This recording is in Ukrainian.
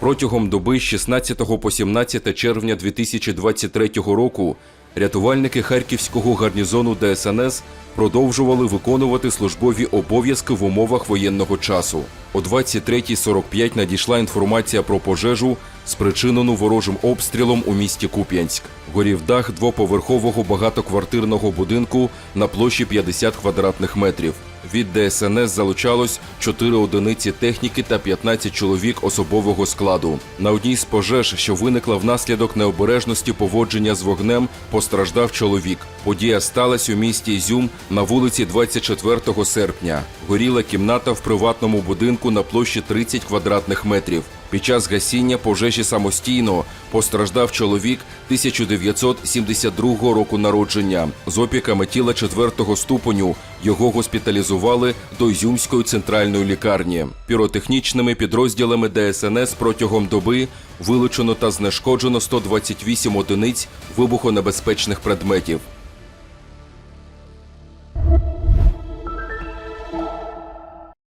Протягом доби з 16 по 17 червня 2023 року рятувальники Харківського гарнізону ДСНС продовжували виконувати службові обов'язки в умовах воєнного часу. О 23.45 надійшла інформація про пожежу, спричинену ворожим обстрілом у місті Куп'янськ. Горів дах двоповерхового багатоквартирного будинку на площі 50 квадратних метрів. Від ДСНС залучалось 4 одиниці техніки та 15 чоловік особового складу. На одній з пожеж, що виникла внаслідок необережності поводження з вогнем, постраждав чоловік. Подія сталася у місті Ізюм на вулиці 24 серпня. Горіла кімната в приватному будинку на площі 30 квадратних метрів. Під час гасіння пожежі самостійно постраждав чоловік 1972 року народження з опіками тіла четвертого ступеню. Його госпіталізували до Ізюмської центральної лікарні. Піротехнічними підрозділами ДСНС протягом доби вилучено та знешкоджено 128 одиниць вибухонебезпечних предметів.